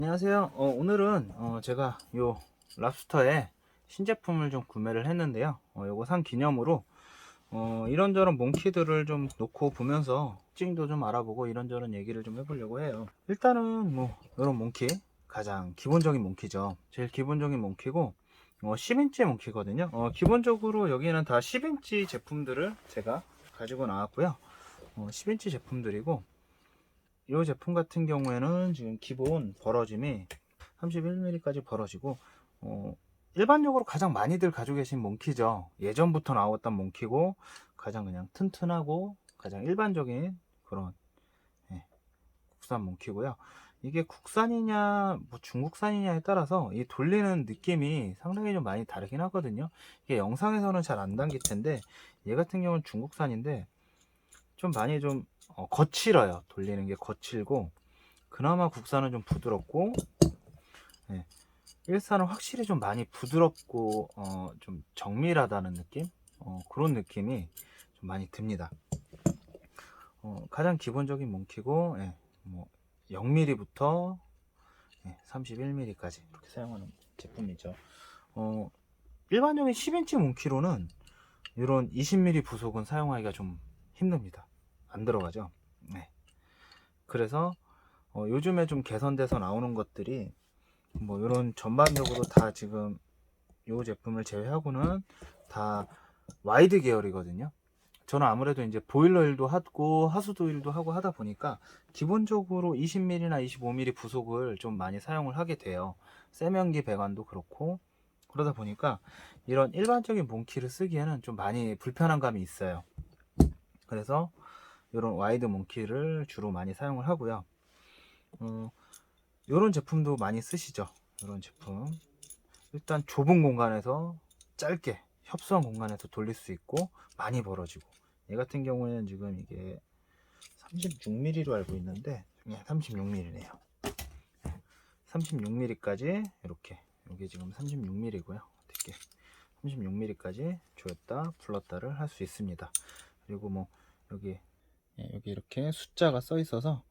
안녕하세요. 어, 오늘은 어, 제가 요 랍스터에 신제품을 좀 구매를 했는데요. 어, 요거 산 기념으로 어, 이런저런 몽키들을 좀 놓고 보면서 특징도 좀 알아보고 이런저런 얘기를 좀 해보려고 해요. 일단은 뭐 이런 몽키 가장 기본적인 몽키죠. 제일 기본적인 몽키고 어, 10인치 몽키거든요. 어, 기본적으로 여기는 다 10인치 제품들을 제가 가지고 나왔고요. 어, 10인치 제품들이고 이 제품 같은 경우에는 지금 기본 벌어짐이 31mm까지 벌어지고 어, 일반적으로 가장 많이들 가지고 계신 몽키죠. 예전부터 나왔던 몽키고 가장 그냥 튼튼하고 가장 일반적인 그런 예, 국산 몽키고요. 이게 국산이냐 뭐 중국산이냐에 따라서 이 돌리는 느낌이 상당히 좀 많이 다르긴 하거든요. 이게 영상에서는 잘 안 담길 텐데 얘 같은 경우는 중국산인데 좀 많이 좀 어, 거칠어요. 돌리는 게 거칠고 그나마 국산은 좀 부드럽고 예, 일산은 확실히 좀 많이 부드럽고 어, 좀 정밀하다는 느낌 어, 그런 느낌이 좀 많이 듭니다. 어, 가장 기본적인 몽키고 예, 뭐 0mm부터 예, 31mm까지 이렇게 사용하는 제품이죠. 어, 일반적인 10인치 몽키로는 이런 20mm 부속은 사용하기가 좀 힘듭니다. 안 들어가죠. 네. 그래서 어, 요즘에 좀 개선돼서 나오는 것들이 뭐 이런 전반적으로 다 지금 이 제품을 제외하고는 다 와이드 계열이거든요. 저는 아무래도 이제 보일러 일도 하고 하수도 일도 하고 하다 보니까 기본적으로 20mm나 25mm 부속을 좀 많이 사용을 하게 돼요. 세면기 배관도 그렇고 그러다 보니까 이런 일반적인 몽키를 쓰기에는 좀 많이 불편한 감이 있어요. 그래서 이런 와이드 몽키를 주로 많이 사용을 하고요. 어, 이런 제품도 많이 쓰시죠. 이런 제품. 일단 좁은 공간에서 짧게 협소한 공간에서 돌릴 수 있고 많이 벌어지고 얘 같은 경우에는 지금 이게 36mm로 알고 있는데 네, 36mm네요. 36mm까지 이렇게 이게 지금 36mm고요. 되게 36mm까지 조였다 풀었다를 할 수 있습니다. 그리고 뭐 여기 예, 여기 이렇게 숫자가 써 있어서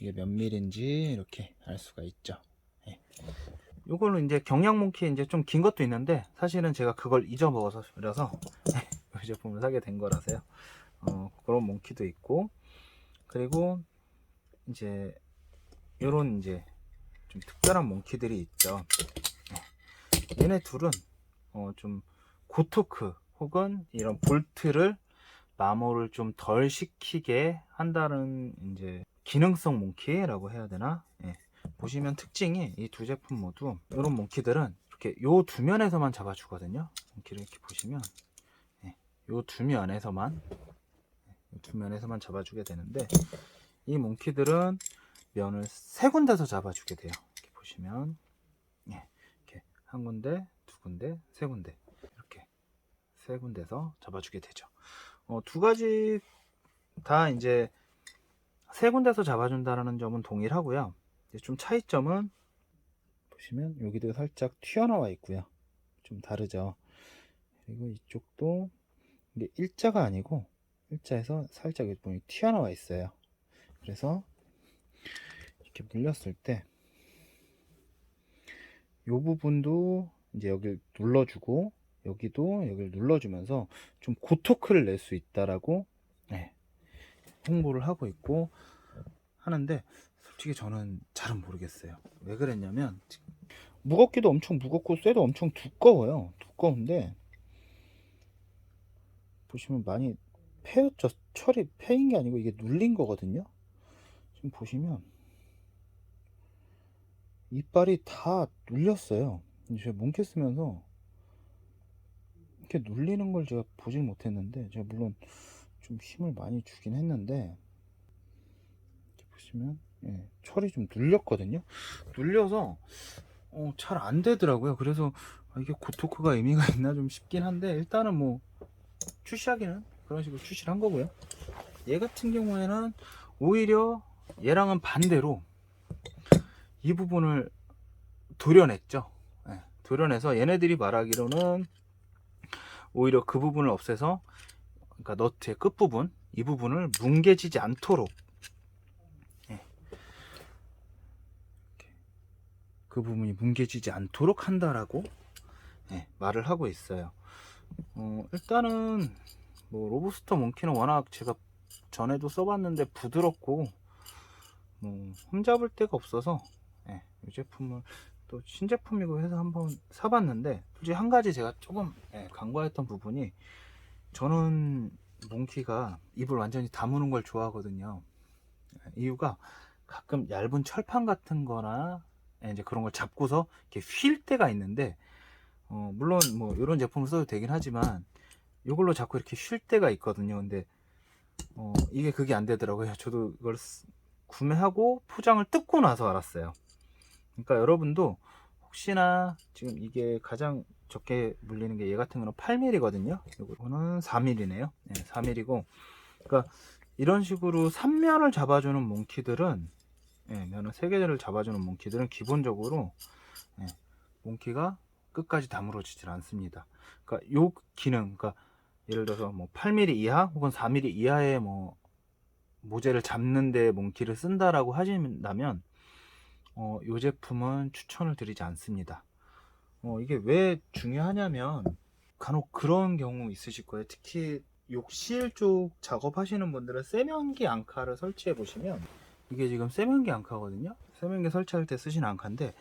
이게 몇 밀인지 이렇게 알 수가 있죠. 예. 요걸로 이제 경량몽키 이제 좀 긴 것도 있는데 사실은 제가 그걸 잊어먹어서 그래서 이 제품을 사게 된 거라서요. 어, 그런 몽키도 있고 그리고 이제 요런 이제 좀 특별한 몽키들이 있죠. 예. 얘네 둘은 어, 좀 고토크 혹은 이런 볼트를 마모를 좀 덜 시키게 한다는 이제 기능성 몽키라고 해야 되나? 예. 보시면 특징이 이 두 제품 모두 이런 몽키들은 이렇게 요 두 면에서만 잡아주거든요. 몽키를 이렇게 보시면 예. 요두 면에서만 예, 두 면에서만 잡아주게 되는데 이 몽키들은 면을 세 군데서 잡아주게 돼요. 이렇게 보시면 예. 이렇게 한 군데, 두 군데, 세 군데 이렇게 세 군데서 잡아주게 되죠. 어, 두 가지 다 이제 세 군데서 잡아준다는 점은 동일하고요. 좀 차이점은 보시면 여기도 살짝 튀어나와 있고요. 좀 다르죠. 그리고 이쪽도 이게 일자가 아니고 일자에서 살짝 보면 튀어나와 있어요. 그래서 이렇게 물렸을 때 이 부분도 이제 여기 눌러주고 여기도 여기를 눌러주면서 좀 고토크를 낼 수 있다라고 네, 홍보를 하고 있고 하는데 솔직히 저는 잘은 모르겠어요. 왜 그랬냐면 무겁기도 엄청 무겁고 쇠도 엄청 두꺼워요. 두꺼운데 보시면 많이 패였죠. 철이 패인 게 아니고 이게 눌린 거거든요. 지금 보시면 이빨이 다 눌렸어요. 제가 몽키 쓰면서 이렇게 눌리는 걸 제가 보질 못했는데 제가 물론 좀 힘을 많이 주긴 했는데 이렇게 보시면 예, 철이 좀 눌렸거든요? 눌려서 어, 잘 안 되더라고요. 그래서 아, 이게 고토크가 의미가 있나 좀 싶긴 한데 일단은 뭐 출시하기는 그런 식으로 출시를 한 거고요. 얘 같은 경우에는 오히려 얘랑은 반대로 이 부분을 도려냈죠. 예, 도려내서 얘네들이 말하기로는 오히려 그 부분을 없애서 그러니까 너트의 끝부분 이 부분을 뭉개지지 않도록 예. 그 부분이 뭉개지지 않도록 한다라고 예, 말을 하고 있어요. 어, 일단은 뭐 로브스터 몽키는 워낙 제가 전에도 써봤는데 부드럽고 뭐 흠잡을 데가 없어서 예, 이 제품을 또 신제품이고 해서 한번 사봤는데 솔직히 한 가지 제가 조금 예, 간과했던 부분이 저는 몽키가 입을 완전히 다무는 걸 좋아하거든요. 이유가 가끔 얇은 철판 같은 거나 예, 이제 그런 걸 잡고서 이렇게 휠 때가 있는데 어, 물론 뭐 이런 제품을 써도 되긴 하지만 이걸로 자꾸 이렇게 쉴 때가 있거든요. 근데 어, 이게 그게 안 되더라고요. 저도 이걸 쓰- 구매하고 포장을 뜯고 나서 알았어요. 그러니까 여러분도 혹시나 지금 이게 가장 적게 물리는 게 얘 같은 거는 8mm거든요. 이거는 4mm네요. 네, 4mm고 그러니까 이런 식으로 3면을 잡아주는 몽키들은 예, 면은 세 개를 잡아주는 몽키들은 기본적으로 예, 몽키가 끝까지 다물어지질 않습니다. 그러니까 요 기능, 그러니까 예를 들어서 뭐 8mm 이하 혹은 4mm 이하의 뭐 모재를 잡는데 몽키를 쓴다라고 하신다면 어, 요 제품은 추천을 드리지 않습니다. 어, 이게 왜 중요하냐면 간혹 그런 경우 있으실 거예요. 특히 욕실 쪽 작업하시는 분들은 세면기 앙카를 설치해 보시면 이게 지금 세면기 앙카거든요. 세면기 설치할 때 쓰시는 앙카인데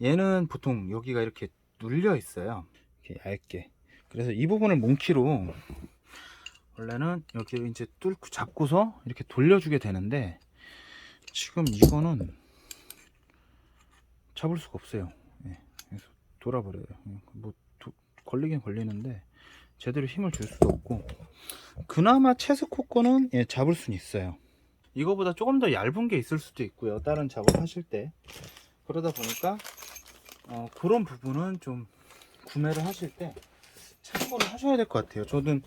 얘는 보통 여기가 이렇게 눌려 있어요. 이렇게 얇게. 그래서 이 부분을 몽키로 원래는 여기를 이제 뚫고 잡고서 이렇게 돌려주게 되는데 지금 이거는 잡을 수가 없어요. 예, 그래서 돌아버려요. 예, 뭐 도- 걸리긴 걸리는데 제대로 힘을 줄 수도 없고 그나마 체스코 거는 예, 잡을 수는 있어요. 이거보다 조금 더 얇은 게 있을 수도 있고요. 다른 작업하실 때 그러다 보니까 어, 그런 부분은 좀 구매를 하실 때 참고를 하셔야 될 것 같아요. 저는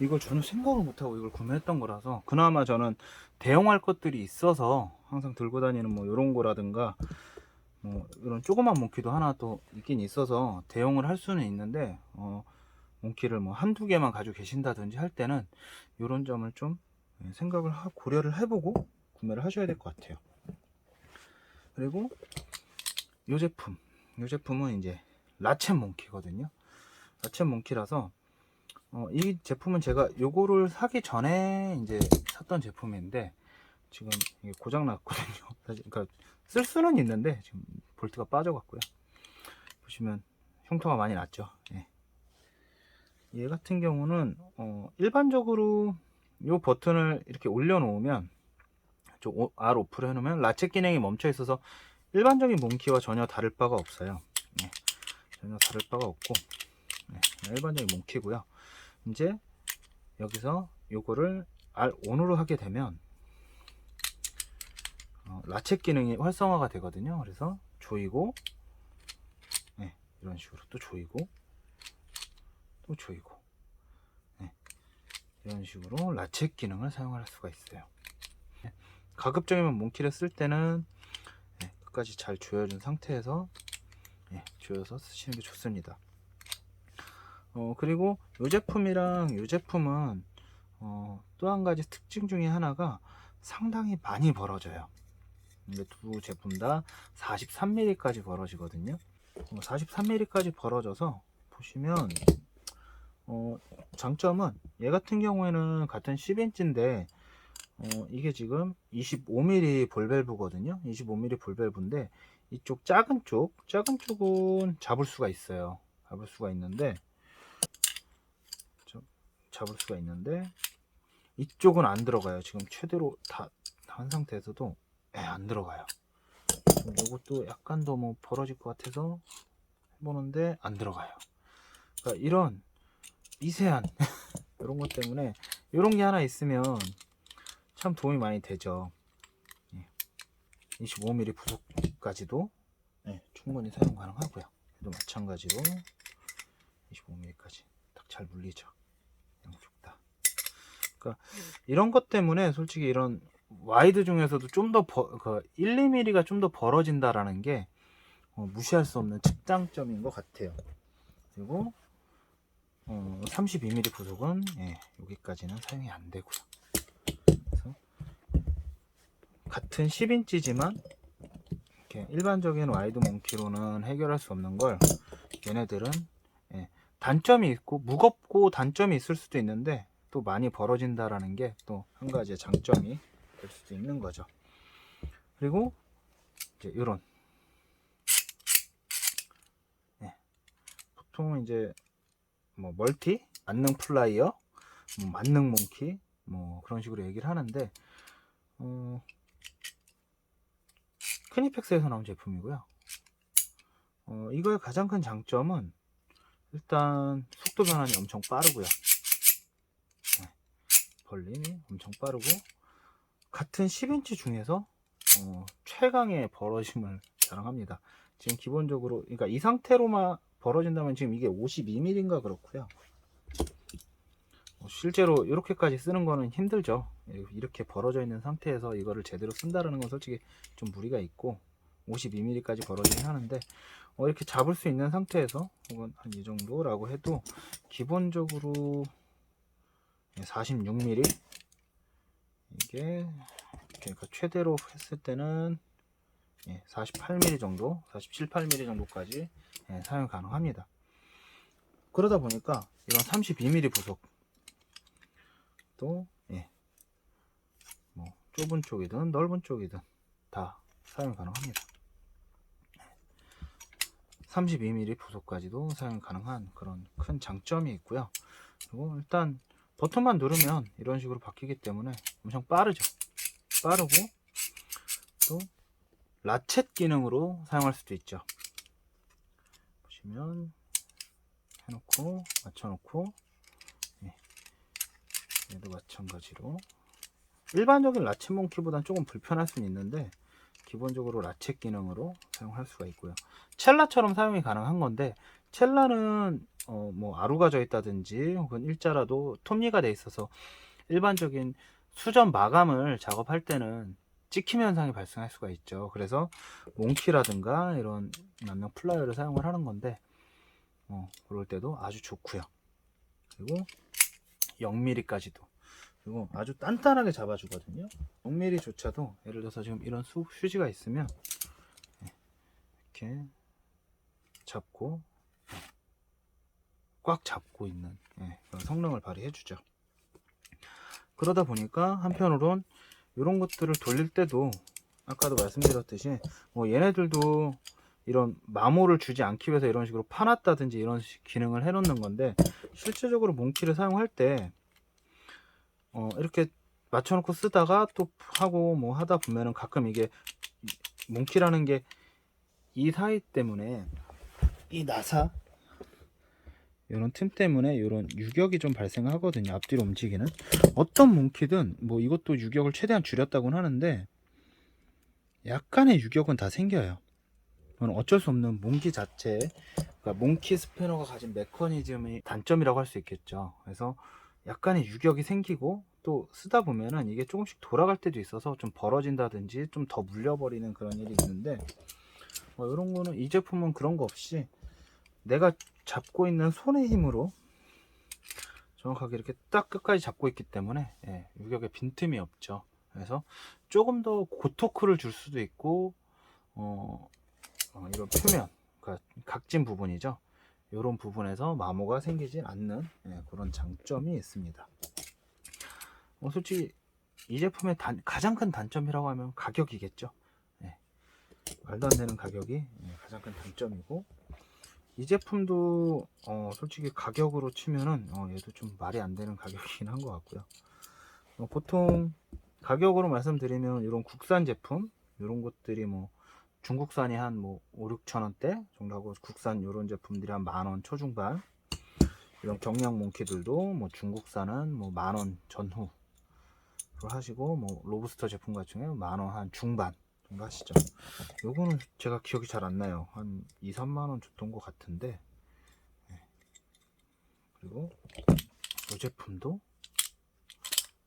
이걸 전혀 생각을 못하고 이걸 구매했던 거라서 그나마 저는 대용할 것들이 있어서 항상 들고 다니는 뭐 이런 거라든가 뭐 이런 조그만 몽키도 하나 또 있긴 있어서 대용을 할 수는 있는데 어, 몽키를 뭐 한두 개만 가지고 계신다든지 할 때는 이런 점을 좀 예, 생각을 하, 고려를 해보고 구매를 하셔야 될 것 같아요. 그리고 이 제품, 이 제품은 이제 라첸 몽키거든요. 라첸 몽키라서 어, 이 제품은 제가 요거를 사기 전에 이제 샀던 제품인데 지금 이게 고장 났거든요. 그러니까 쓸 수는 있는데 지금 볼트가 빠져갖고요. 보시면 흉터가 많이 났죠. 예. 얘 같은 경우는 어, 일반적으로 요 버튼을 이렇게 올려놓으면 좀 오- R 오프를 해놓으면 라쳇 기능이 멈춰 있어서 일반적인 몽키와 전혀 다를 바가 없어요. 예. 전혀 다를 바가 없고 예, 일반적인 몽키고요. 이제 여기서 요거를 R ON으로 하게 되면 어, 라쳇 기능이 활성화가 되거든요. 그래서 조이고 네, 이런 식으로 또 조이고 또 조이고 네, 이런 식으로 라쳇 기능을 사용할 수가 있어요. 네, 가급적이면 몽키를 쓸 때는 네, 끝까지 잘 조여준 상태에서 네, 조여서 쓰시는 게 좋습니다. 어, 그리고 이 제품이랑 이 제품은 어, 또 한 가지 특징 중에 하나가 상당히 많이 벌어져요. 이게 두 제품 다 43mm까지 벌어지거든요. 어, 43mm까지 벌어져서 보시면 어, 장점은 얘 같은 경우에는 같은 10인치인데 어, 이게 지금 25mm 볼밸브거든요. 25mm 볼밸브인데 이쪽 작은 쪽, 작은 쪽은 잡을 수가 있어요. 잡을 수가 있는데 저- 잡을 수가 있는데 이쪽은 안 들어가요. 지금 최대로 다 한 상태에서도 예, 안 들어가요. 이것도 약간 더 뭐 벌어질 것 같아서 해보는데 안 들어가요. 그러니까 이런 미세한 이런 것 때문에 이런 게 하나 있으면 참 도움이 많이 되죠. 예. 25mm 부속까지도 예, 충분히 사용 가능하고요. 얘도 마찬가지로 25mm까지 딱 잘 물리죠. 그러니까 이런 것 때문에 솔직히 이런 와이드 중에서도 좀더 그 1, 2mm가 좀 더 벌어진다라는 게 어, 무시할 수 없는 특장점인 것 같아요. 그리고 어, 32mm 부속은 예, 여기까지는 사용이 안 되고요. 그래서 같은 10인치지만 이렇게 일반적인 와이드 몽키로는 해결할 수 없는 걸 얘네들은 예, 단점이 있고 무겁고 단점이 있을 수도 있는데 또 많이 벌어진다라는 게 또 한 가지의 장점이 될 수도 있는 거죠. 그리고 이제 이런 예, 보통 이제 뭐 멀티, 만능 플라이어, 뭐 만능 몽키 뭐 그런 식으로 얘기를 하는데 어, 크니펙스에서 나온 제품이고요. 어, 이거의 가장 큰 장점은 일단 속도 변환이 엄청 빠르고요. 네, 벌림이 엄청 빠르고 같은 10인치 중에서 어, 최강의 벌어짐을 자랑합니다. 지금 기본적으로 그러니까 이 상태로만 벌어진다면 지금 이게 52mm인가 그렇고요. 어, 실제로 이렇게까지 쓰는 거는 힘들죠. 이렇게 벌어져 있는 상태에서 이거를 제대로 쓴다라는 건 솔직히 좀 무리가 있고 52mm까지 벌어지긴 하는데 어, 이렇게 잡을 수 있는 상태에서 혹은 한 이 정도라고 해도 기본적으로 46mm 이게 그러니까 최대로 했을 때는 48mm 정도, 47, 8mm 정도까지 예, 사용 가능합니다. 그러다 보니까 이런 32mm 부속 또 예, 뭐 좁은 쪽이든 넓은 쪽이든 다 사용 가능합니다. 32mm 부속까지도 사용 가능한 그런 큰 장점이 있고요. 그리고 일단 버튼만 누르면 이런 식으로 바뀌기 때문에 엄청 빠르죠. 빠르고 또 라쳇 기능으로 사용할 수도 있죠. 보시면 해놓고 맞춰놓고 예. 얘도 마찬가지로 일반적인 라쳇 몽키보다는 조금 불편할 수는 있는데 기본적으로 라쳇 기능으로 사용할 수가 있고요. 첼라처럼 사용이 가능한 건데 첼라는 어, 뭐 아루가 져 있다든지 혹은 일자라도 톱니가 돼 있어서 일반적인 수전 마감을 작업할 때는 찍힘 현상이 발생할 수가 있죠. 그래서 몽키라든가 이런 남명 플라이어를 사용을 하는 건데 어, 그럴 때도 아주 좋고요. 그리고 0mm까지도 그리고 아주 단단하게 잡아주거든요. 0mm조차도 예를 들어서 지금 이런 수, 휴지가 있으면 예, 이렇게 잡고 예, 꽉 잡고 있는 예, 그런 성능을 발휘해 주죠. 그러다 보니까 한편으론 이런 것들을 돌릴 때도 아까도 말씀드렸듯이 뭐 얘네들도 이런 마모를 주지 않기 위해서 이런 식으로 파놨다든지 이런 식 기능을 해놓는 건데 실제적으로 몽키를 사용할 때 어, 이렇게 맞춰놓고 쓰다가 또 하고 뭐 하다 보면은 가끔 이게 몽키라는 게 이 사이 때문에 이 나사 이런 틈 때문에 이런 유격이 좀 발생하거든요 앞뒤로 움직이는. 어떤 몽키든 뭐 이것도 유격을 최대한 줄였다고는 하는데 약간의 유격은 다 생겨요. 그건 어쩔 수 없는 몽키 자체 그러니까 몽키 스패너가 가진 메커니즘의 단점이라고 할 수 있겠죠. 그래서 약간의 유격이 생기고 또 쓰다 보면은 이게 조금씩 돌아갈 때도 있어서 좀 벌어진다든지 좀 더 물려버리는 그런 일이 있는데 뭐 이런 거는 이 제품은 그런 거 없이 내가 잡고 있는 손의 힘으로 정확하게 이렇게 딱 끝까지 잡고 있기 때문에 예, 유격에 빈틈이 없죠. 그래서 조금 더 고토크를 줄 수도 있고 어, 어, 이런 표면 그러니까 각진 부분이죠. 이런 부분에서 마모가 생기지 않는 예, 그런 장점이 있습니다. 어, 솔직히 이 제품의 단, 가장 큰 단점이라고 하면 가격이겠죠. 예, 말도 안 되는 가격이 예, 가장 큰 단점이고 이 제품도 어, 솔직히 가격으로 치면은 어, 얘도 좀 말이 안 되는 가격이긴 한 것 같고요. 어, 보통 가격으로 말씀드리면 이런 국산 제품 이런 것들이 뭐 중국산이 한 뭐 5, 6천 원대 정도 하고 국산 이런 제품들이 한 만 원 초중반 이런 경량 몽키들도 뭐 중국산은 뭐 만 원 전후로 하시고 뭐 로브스터 제품 같은 경우에 만원 한 중반 하시죠. 요거는 제가 기억이 잘 안 나요. 한 2, 3만 원 줬던 것 같은데 네. 그리고 이 제품도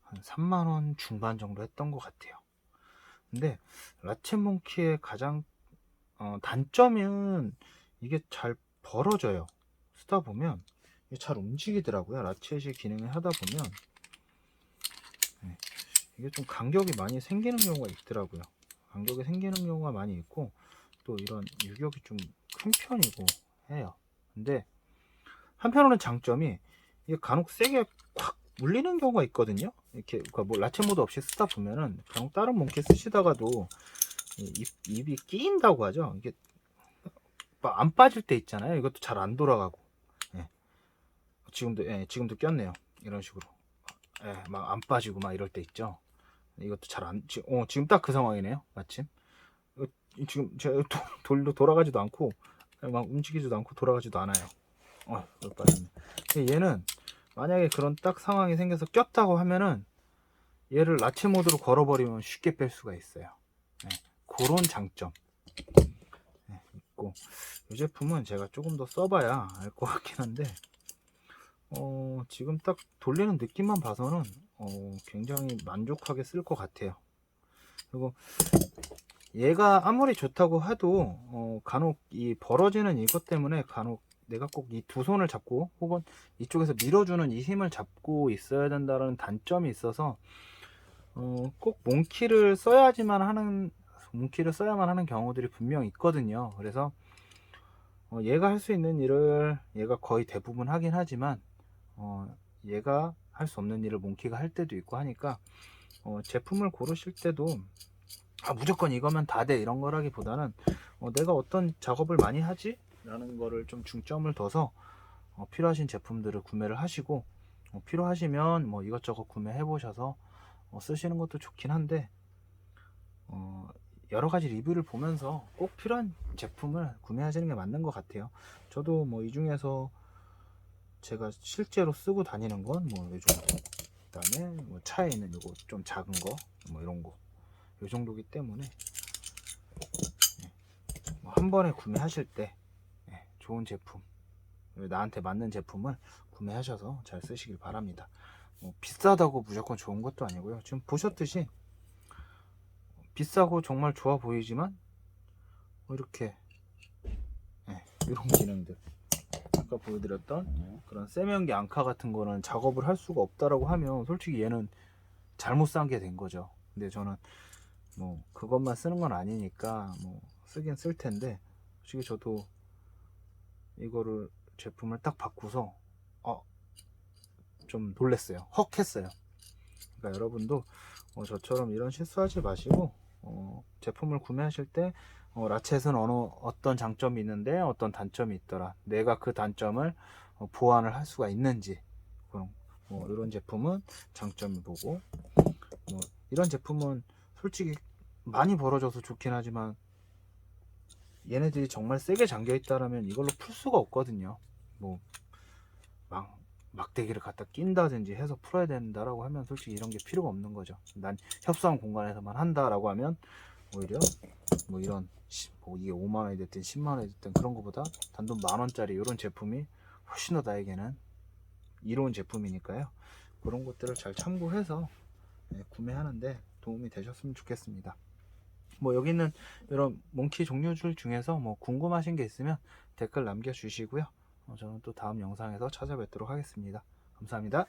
한 3만 원 중반 정도 했던 것 같아요. 근데 라체몽키의 가장 어, 단점은 이게 잘 벌어져요. 쓰다 보면 이게 잘 움직이더라고요. 라쳇이 기능을 하다 보면 네. 이게 좀 간격이 많이 생기는 경우가 있더라고요. 간격이 생기는 경우가 많이 있고 또 이런 유격이 좀 큰 편이고 해요. 근데 한편으로는 장점이 이게 간혹 세게 콱 물리는 경우가 있거든요. 이렇게 그러니까 뭐 라체 모드 없이 쓰다 보면은 간혹 다른 몽키 쓰시다가도 이 입, 입이 끼인다고 하죠. 이게 막안 빠질 때 있잖아요. 이것도 잘 안 돌아가고. 예. 지금도 예, 지금도 꼈네요. 이런 식으로. 예, 막 안 빠지고 막 이럴 때 있죠. 이것도 잘 안, 지- 어, 지금 딱 그 상황이네요. 마침. 이거 지금 제가 도- 돌도 돌아가지도 않고, 막 움직이지도 않고 돌아가지도 않아요. 어, 얘는 만약에 그런 딱 상황이 생겨서 꼈다고 하면은 얘를 라체 모드로 걸어버리면 쉽게 뺄 수가 있어요. 예, 그런 장점. 예, 있고. 이 제품은 제가 조금 더 써봐야 알 것 같긴 한데, 어, 지금 딱 돌리는 느낌만 봐서는 어, 굉장히 만족하게 쓸 것 같아요. 그리고 얘가 아무리 좋다고 해도 어, 간혹 이 벌어지는 이것 때문에 간혹 내가 꼭 이 두 손을 잡고 혹은 이쪽에서 밀어주는 이 힘을 잡고 있어야 된다는 단점이 있어서 어, 꼭 몽키를 써야지만 하는 몽키를 써야만 하는 경우들이 분명 있거든요. 그래서 어, 얘가 할 수 있는 일을 얘가 거의 대부분 하긴 하지만 어, 얘가 할 수 없는 일을 몽키가 할 때도 있고 하니까 어, 제품을 고르실 때도 아, 무조건 이거면 다 돼 이런 거라기보다는 어, 내가 어떤 작업을 많이 하지? 라는 거를 좀 중점을 둬서 어, 필요하신 제품들을 구매를 하시고 어, 필요하시면 뭐 이것저것 구매해 보셔서 어, 쓰시는 것도 좋긴 한데 어, 여러 가지 리뷰를 보면서 꼭 필요한 제품을 구매하시는 게 맞는 것 같아요. 저도 뭐 이 중에서 제가 실제로 쓰고 다니는 건뭐요 정도. 그다음에 뭐 차에 있는 요거 좀 작은 거, 뭐 이런 거. 요 정도기 때문에 예, 뭐한 번에 구매하실 때 예, 좋은 제품, 나한테 맞는 제품을 구매하셔서 잘 쓰시길 바랍니다. 뭐 비싸다고 무조건 좋은 것도 아니고요. 지금 보셨듯이 비싸고 정말 좋아 보이지만 뭐 이렇게 예, 이런 기능들 아까 보여드렸던 그런 세면기 앙카 같은 거는 작업을 할 수가 없다라고 하면 솔직히 얘는 잘못 산 게 된 거죠. 근데 저는 뭐 그것만 쓰는 건 아니니까 뭐 쓰긴 쓸 텐데 솔직히 저도 이거를 제품을 딱 바꾸서 어, 좀 놀랬어요. 헉 했어요. 그러니까 여러분도 어, 저처럼 이런 실수하지 마시고 어, 제품을 구매하실 때 어, 라쳇은 어느 어떤 장점이 있는데 어떤 단점이 있더라. 내가 그 단점을 어, 보완을 할 수가 있는지 그럼 뭐 이런 제품은 장점을 보고 뭐 이런 제품은 솔직히 많이 벌어져서 좋긴 하지만 얘네들이 정말 세게 잠겨 있다라면 이걸로 풀 수가 없거든요. 뭐 막 막대기를 갖다 낀다든지 해서 풀어야 된다라고 하면 솔직히 이런 게 필요가 없는 거죠. 난 협소한 공간에서만 한다라고 하면 오히려 뭐 이런 시- 뭐 이게 5만 원이 됐든 10만 원이 됐든 그런 거보다 단돈 만 원짜리 이런 제품이 훨씬 더 나에게는 이로운 제품이니까요. 그런 것들을 잘 참고해서 네, 구매하는데 도움이 되셨으면 좋겠습니다. 뭐 여기 있는 이런 몽키 종류들 중에서 뭐 궁금하신 게 있으면 댓글 남겨주시고요. 어, 저는 또 다음 영상에서 찾아뵙도록 하겠습니다. 감사합니다.